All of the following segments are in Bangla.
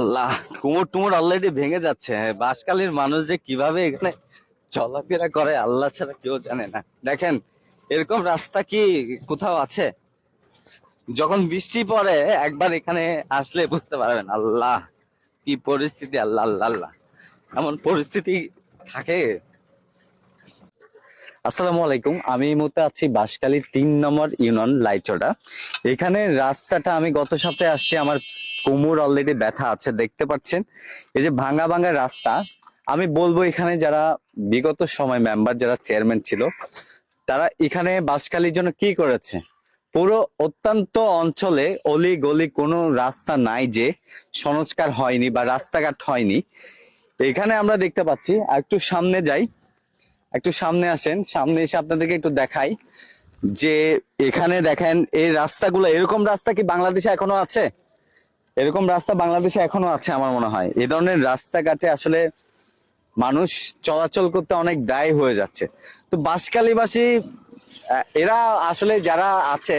আল্লাহ, কুমোর টুমোর অলরেডি ভেঙে যাচ্ছে। বাসকালীর মানুষ যে কীভাবে এখানে চলাফেরা করে, আল্লাহ ছাড়া কেউ জানে না। দেখেন, এরকম রাস্তা কি কোথাও আছে? যখন বৃষ্টি পড়ে, একবার এখানে আসলে বুঝতে পারবেন, আল্লাহ, কি পরিস্থিতি, আল্লাহ আল্লাহ আল্লাহ। এমন পরিস্থিতি থাকে। আসসালামু আলাইকুম, আমি এই মুহূর্তে আছি বাঁশখালী তিন নম্বর ইউনিয়ন, লাইচোডা। এখানে রাস্তাটা আমি গত সপ্তাহে আসছি, আমার কোমর অলরেডি ব্যথা আছে, দেখতে পাচ্ছেন? এই যে ভাঙা ভাঙা রাস্তা, আমি বলব এখানে যারা বিগত সময় মেম্বার যারা চেয়ারম্যান ছিল, তারা এখানে বাঁশখালীর জন্য কি করেছে? পুরো অত্যন্ত অঞ্চলে অলি গলি কোনো রাস্তা নাই যে সংস্কার হয়নি বা রাস্তাঘাট হয়নি। এখানে আমরা দেখতে পাচ্ছি একটু সামনে যাই, একটু সামনে আসেন, সামনে এসে আপনাদেরকে একটু দেখাই যে এখানে দেখেন, এই রাস্তাগুলো এরকম রাস্তা কি বাংলাদেশে এখনও আছে? এরকম রাস্তা বাংলাদেশে এখনও আছে আমার মনে হয়। এ ধরনের রাস্তাঘাটে আসলে মানুষ চলাচল করতে অনেক দায় হয়ে যাচ্ছে। তো বাসকালীবাসী এরা আসলে যারা আছে,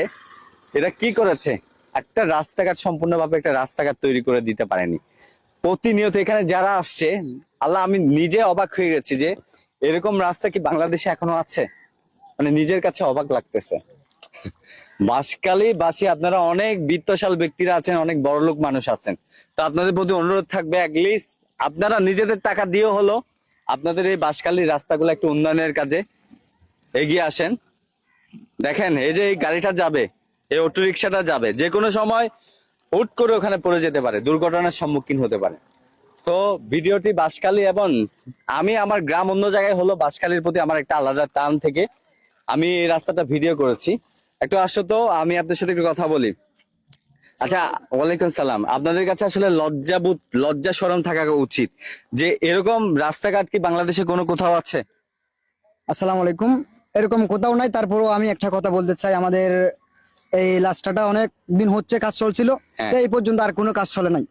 এরা কি করেছে? একটা রাস্তাঘাট সম্পূর্ণভাবে একটা রাস্তাঘাট তৈরি করে দিতে পারেনি। প্রতিনিয়ত এখানে যারা আসছে, আল্লাহ, আমি নিজে অবাক হয়ে গেছি যে এরকম রাস্তা কি বাংলাদেশে এখনও আছে? মানে নিজের কাছে অবাক লাগতেছে। বাসকালী বাসী, আপনারা অনেক বিত্তশাল ব্যক্তিরা আছেন, অনেক বড়লোক মানুষ আছেন। তো আপনাদের প্রতি অনুরোধ থাকবে অ্যাটলিস্ট আপনারা নিজেদের টাকা দিয়ে হলো, আপনাদের এই বাসকালী রাস্তাগুলো একটু উন্নয়নের কাজে এগিয়ে আসেন। দেখেন, এই যে এই গাড়িটা যাবে, এই অটো রিক্সাটা যাবে, যে কোনো সময় হুট করে ওখানে পড়ে যেতে পারে, দুর্ঘটনার সম্মুখীন হতে পারে। তো ভিডিওটি বাসকালী এবং আমি আমার গ্রাম অন্য জায়গায় হলো বাসকালীর প্রতি আমার একটা আলাদা টান থেকে আমি এই রাস্তাটা ভিডিও করেছি। একটু আসো তো আমি আপনার সাথে একটু কথা বলি। আচ্ছা ওয়ালাইকুম সালাম আপনাদের কাছে আসলে লজ্জাবোধ লজ্জা শরম থাকা উচিত। যে এরকম রাস্তাঘাট কি বাংলাদেশে কোনো কোথাও আছে? আসসালামু আলাইকুম। এরকম কোথাও নাই তারপরও আমি একটা কথা বলতে চাই। আমাদের এই রাস্তাটা অনেক দিন হচ্ছে কাজ চলছিল হ্যাঁ। এই পর্যন্ত আর কোনো কাজ চলে নাই।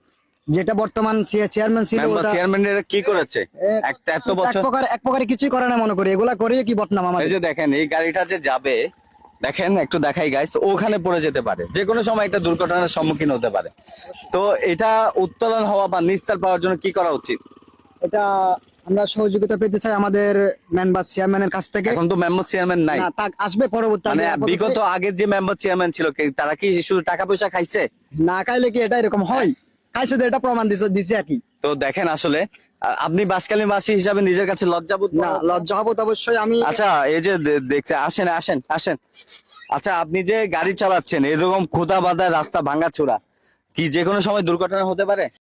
যেটা বর্তমান চেয়ারম্যান ছিল মেম্বার ওটা- চেয়ারম্যান কি করেছে? একটা এত এক বছর প্রকার এক প্রকারে কিছুই করে না মনে করি। এগুলা করে কি বটনাম এই আমাদের? যে দেখেন এই গাড়িটা যে যাবে দেখেন একটু দেখাই গাইস ওখানে পড়ে যেতে পারে। যে কোনো সময় একটা দুর্ঘটনার সম্মুখীন হতে পারে। তো এটা উত্তোলন হওয়া বা নিস্তার পাওয়ার জন্য কি করা উচিত? এটা আমরা সহযোগিতা পেতে চাই আমাদের মেম্বার চেয়ারম্যানের কাছ থেকে। এখন তো মেম্বার চেয়ারম্যান নাই। না, তা আসবে পরবর্তী মানে বিগত আগের যে মেম্বার চেয়ারম্যান ছিল কে- তারা কি শুধু টাকা পয়সা খাইছে? না খাইলে কি এটা এরকম হয়? খাইছে তো এটা প্রমাণ দিছে দিছে আর কি। তো দেখেন আসলে আপনি বাসকালী বাসী হিসাবে নিজের কাছে লজ্জাবোধ না লজ্জা হব অবশ্যই আমি আচ্ছা এই যে দেখতে আসেন আসেন আসেন। আচ্ছা আপনি যে গাড়ি চালাচ্ছেন এরকম খোদা বাঁধা রাস্তা ভাঙা চোরা কি যে কোনো সময় দুর্ঘটনা হতে পারে?